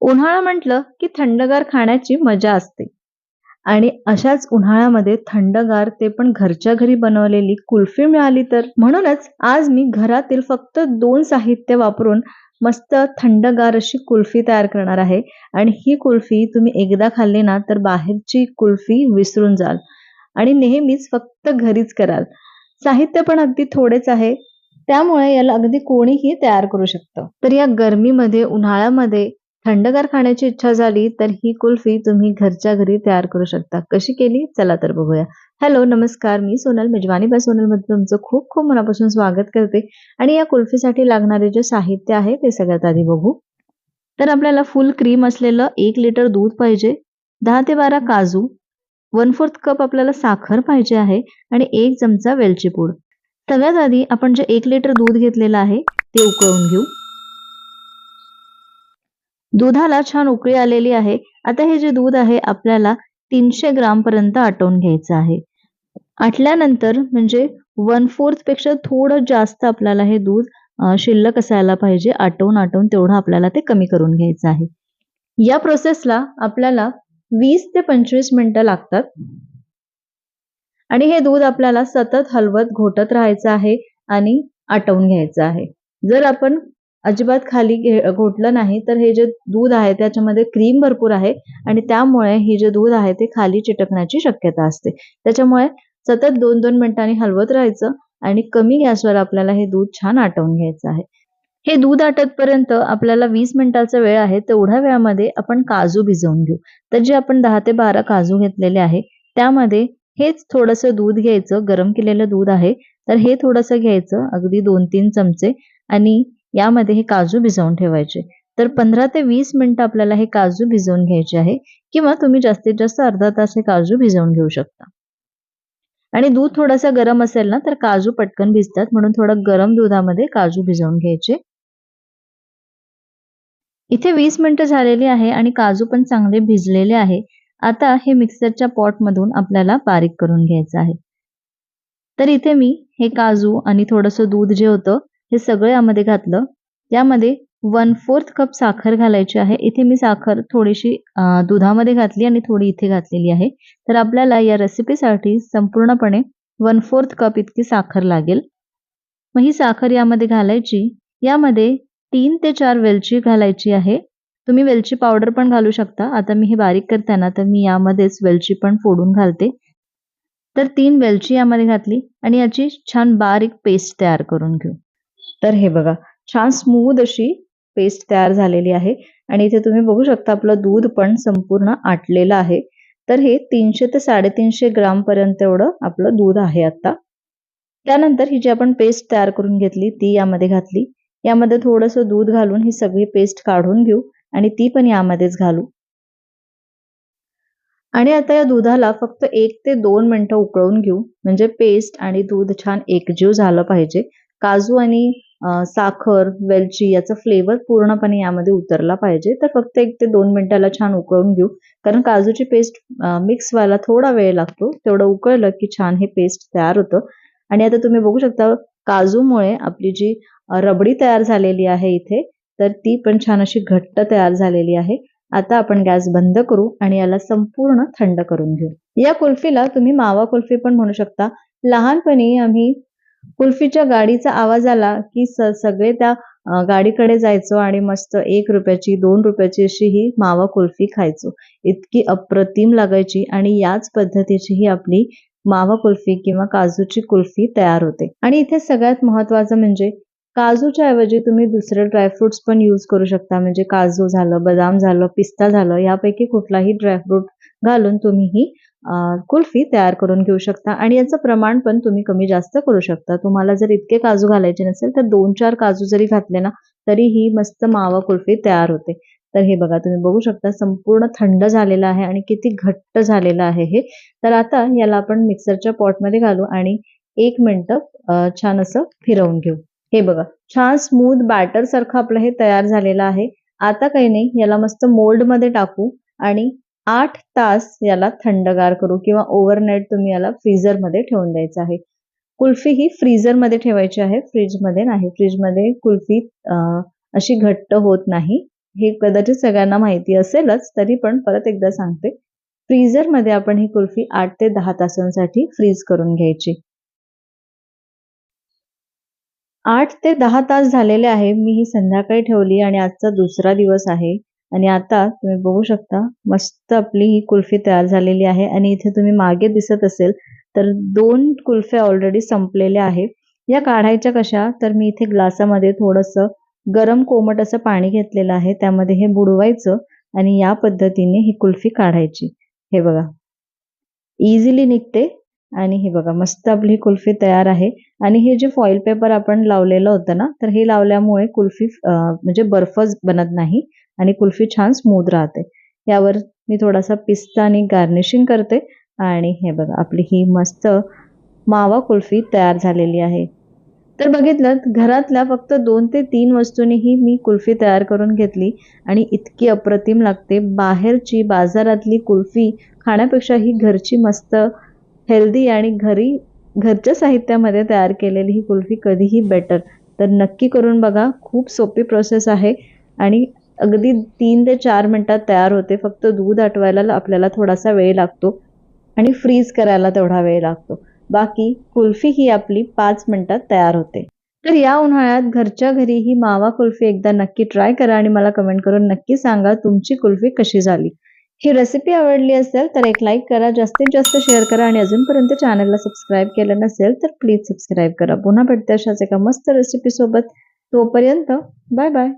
उन्हाळा म्हटलं की थंडगार खाण्याची मजा असते. आणि अशाच उन्हाळ्यामध्ये थंडगार ते पण घरच्या घरी बनवलेली कुल्फी मिळाली तर? म्हणूनच आज मी घरातील फक्त दोन साहित्य वापरून मस्त थंडगार अशी कुल्फी तयार करणार आहे. आणि ही कुल्फी तुम्ही एकदा खाल्ली ना तर बाहेरची कुल्फी विसरून जाल. आणि नेहमीच फक्त घरीच कराल. साहित्य पण अगदी थोडेच आहे. त्यामुळे याला अगदी कोणीही तयार करू शकतं. तर या गरमीमध्ये उन्हाळ्यामध्ये थंडगार खाण्याची इच्छा झाली तर ही कुल्फी तुम्ही घरच्या घरी तयार करू शकता. कशी केली? चला तर बघूया. हॅलो नमस्कार. मी सोनल मेजवानी. बाय सोनलमध्ये तुमचं खूप खूप मनापासून स्वागत करते. आणि या कुल्फीसाठी लागणारे जे साहित्य आहे ते सगळ्यात आधी बघू. तर आपल्याला फुल क्रीम असलेलं एक लिटर दूध पाहिजे दहा ते बारा काजू वन फोर्थ कप आपल्याला साखर पाहिजे आहे आणि एक चमचा वेलची पूड. सगळ्यात आधी आपण जे एक लिटर दूध घेतलेलं आहे ते उकळून घेऊ. दुधाला छान उकळी आलेली आहे. आता हे जे दूध आहे आपल्याला तीनशे ग्राम पर्यंत आटवून घ्यायचं आहे. आटल्यानंतर म्हणजे वन फोर्थपेक्षा थोडं जास्त आपल्याला हे दूध शिल्लक असायला पाहिजे. आटवून आटवून तेवढं आपल्याला ते कमी करून घ्यायचं आहे. या प्रोसेसला आपल्याला वीस ते पंचवीस मिनिटं लागतात. आणि हे दूध आपल्याला सतत हलवत घोटत राहायचं आहे आणि आटवून घ्यायचं आहे. जर आपण अजिबात खाली घोटलं नाही. तर हे जे दूध आहे त्याच्यामध्ये क्रीम भरपूर आहे आणि त्यामुळे हे जे दूध आहे ते खाली चिटकण्याची शक्यता असते. त्याच्यामुळे सतत दोन दोन मिनिटांनी हलवत राहायचं आणि कमी गॅसवर आपल्याला हे दूध छान आटवून घ्यायचं आहे. हे दूध आटतपर्यंत आपल्याला वीस मिनिटाचा वेळ आहे. तेवढ्या वेळामध्ये आपण काजू भिजवून घेऊ. तर जे आपण दहा ते बारा काजू घेतलेले आहे त्यामध्ये हेच थोडंसं दूध घ्यायचं. गरम केलेलं दूध आहे. तर हे थोडंसं घ्यायचं. अगदी दोन तीन चमचे. आणि यामध्ये हे काजू भिजवून ठेवायचे. तर पंधरा ते वीस मिनिटं आपल्याला हे काजू भिजवून घ्यायचे आहे किंवा तुम्ही जास्तीत जास्त अर्धा तास हे काजू भिजवून घेऊ शकता. आणि दूध थोडासा गरम असेल ना तर काजू पटकन भिजतात. म्हणून थोडं गरम दुधामध्ये काजू भिजवून घ्यायचे. इथे वीस मिनिटं झालेली आहे आणि काजू पण चांगले भिजलेले आहे. आता हे मिक्सरच्या पॉटमधून आपल्याला बारीक करून घ्यायचं आहे. तर इथे मी हे काजू आणि थोडंसं दूध जे होतं हे सगळं यामध्ये घातलं. यामध्ये वन फोर्थ कप साखर घालायची आहे. इथे मी साखर थोडीशी दुधामध्ये घातली आणि थोडी इथे घातलेली आहे. तर आपल्याला या रेसिपीसाठी संपूर्णपणे वन फोर्थ कप इतकी साखर लागेल. मग ही साखर यामध्ये घालायची. यामध्ये तीन ते चार वेलची घालायची आहे. तुम्ही वेलची पावडर पण घालू शकता. आता मी हे बारीक करताना तर मी यामध्येच वेलची पण फोडून घालते. तर तीन वेलची यामध्ये घातली आणि याची छान बारीक पेस्ट तयार करून घेऊ. तर हे बघा छान स्मूद अशी पेस्ट तयार झालेली आहे. आणि इथे तुम्ही बघू शकता आपलं दूध पण संपूर्ण आटलेलं आहे. तर हे तीनशे ते साडेतीनशे ग्राम पर्यंत एवढं आपलं दूध आहे आता. त्यानंतर ही जी आपण पेस्ट तयार करून घेतली ती यामध्ये घातली. यामध्ये थोडस दूध घालून ही सगळी पेस्ट काढून घेऊ आणि ती पण यामध्येच घालू. आणि आता या दुधाला फक्त एक ते दोन मिनिटं उकळून घेऊ. म्हणजे पेस्ट आणि दूध छान एकजीव झालं पाहिजे. काजू आणि साखर वेलची याचा फ्लेवर पूर्णपणे यामध्ये उतरला पाहिजे. तर फक्त एक ते दोन मिनिटाला छान उकळून घेऊ. कारण काजूची पेस्ट मिक्स व्हायला थोडा वेळ लागतो. तेवढं उकळलं की छान हे पेस्ट तयार होतं. आणि आता तुम्ही बघू शकता काजूमुळे आपली जी रबडी तयार झालेली आहे इथे तर ती पण छान अशी घट्ट तयार झालेली आहे. आता आपण गॅस बंद करू आणि याला संपूर्ण थंड करून घेऊ. या कुल्फीला तुम्ही मावा कुल्फी पण म्हणू शकता. लहानपणी आम्ही कुल्फीच्या गाडीचा आवाज आला की सगळे त्या गाडीकडे जायचो आणि मस्त एक रुपयाची दोन रुपयाची अशी ही मावा कुल्फी खायचो. इतकी अप्रतिम लागायची आणि याच पद्धतीची ही आपली मावा कुल्फी किंवा काजूची कुल्फी तयार होते. आणि इथे सगळ्यात महत्वाचं म्हणजे काजूच्या ऐवजी तुम्ही दुसरे ड्रायफ्रुट्स पण यूज करू शकता. म्हणजे काजू झालं बदाम झालं पिस्ता झालं यापैकी कुठलाही ड्रायफ्रूट घालून तुम्ही ही कुल्फी तयार करून घेऊ शकता. आणि याचं प्रमाण पण तुम्ही कमी जास्त करू शकता. तुम्हाला जर इतके काजू घालायचे नसेल तर दोन चार काजू जरी घातले ना तरी ही मस्त मावा कुल्फी तयार होते. तर हे बघा तुम्ही बघू शकता संपूर्ण थंड झालेलं आहे आणि किती घट्ट झालेलं आहे हे. तर आता याला आपण मिक्सरच्या पॉटमध्ये घालू आणि एक मिनटं छान असं फिरवून घेऊ. हे बघा छान स्मूथ बॅटर सारखं आपलं हे तयार झालेलं आहे. आता काही नाही याला मस्त मोल्डमध्ये टाकू आणि आठ तास याला थंडगार करू किंवा ओव्हरनाईट तुम्ही याला फ्रीझरमध्ये ठेवून द्यायचं आहे. कुल्फी ही फ्रीझरमध्ये ठेवायची आहे फ्रीजमध्ये नाही. फ्रीजमध्ये कुल्फी अशी घट्ट होत नाही. हे कदाचित सगळ्यांना माहिती असेलच तरी पण परत एकदा सांगते. फ्रीझरमध्ये आपण ही कुल्फी आठ ते दहा तासांसाठी फ्रीज करून घ्यायची. आठ ते दहा तास झालेले आहे मी ही संध्याकाळी ठेवली आणि आजचा दुसरा दिवस आहे. आणि आता तुम्ही बघू शकता मस्त आपली ही कुल्फी तयार झालेली आहे आणि इथे तुम्ही मागे दिसत असेल तर दोन कुल्फ्या ऑलरेडी संपलेल्या आहेत. या काढायच्या कशा? तर मी इथे ग्लासामध्ये थोडंसं गरम कोमट असं पाणी घेतलेलं आहे त्यामध्ये हे बुडवायचं आणि या पद्धतीने ही कुल्फी काढायची. हे बघा. इझिली निघते. आणि हे बघा मस्त आपली कुल्फी तयार आहे. आणि हे जे फॉईल पेपर आपण लावलेलं होतं ना तर हे लावल्यामुळे कुल्फी म्हणजे बर्फ बनत नाही आणि कुल्फी छान स्मूथ राहते. यावर मी थोडासा पिस्ता आणि गार्निशिंग करते आणि हे बघा आपली ही मस्त मावा कुल्फी तयार झालेली आहे. तर बघितलं घरातल्या फक्त दोन ते तीन वस्तूंनीही मी कुल्फी तयार करून घेतली आणि इतकी अप्रतिम लागते. बाहेरची बाजारातली कुल्फी खाण्यापेक्षा ही घरची मस्त हेल्दी आणि घरी घरच्या साहित्यामध्ये तयार केलेली ही कुल्फी कधीही बेटर तर नक्की करून बघा खूप सोपी प्रोसेस आहे आणि अगदी तीन ते चार मिनटात तयार होते. फक्त दूध आटवायला आपल्याला थोडासा वेळ लागतो आणि फ्रीज करायला तेवढा वेळ लागतो. बाकी कुल्फी ही आपली पाच मिनिटात तयार होते. तर या उन्हाळ्यात घरच्या घरी ही मावा कुल्फी एकदा नक्की ट्राय करा आणि मला कमेंट करून नक्की सांगा तुमची कुल्फी कशी झाली. ही रेसिपी आवडली असेल तर एक लाईक करा जास्तीत जास्त शेअर करा आणि अजूनपर्यंत चॅनलला सबस्क्राईब केलं नसेल तर प्लीज सबस्क्राईब करा. पुन्हा भेटते अशाच एका मस्त रेसिपी सोबत. तोपर्यंत बाय बाय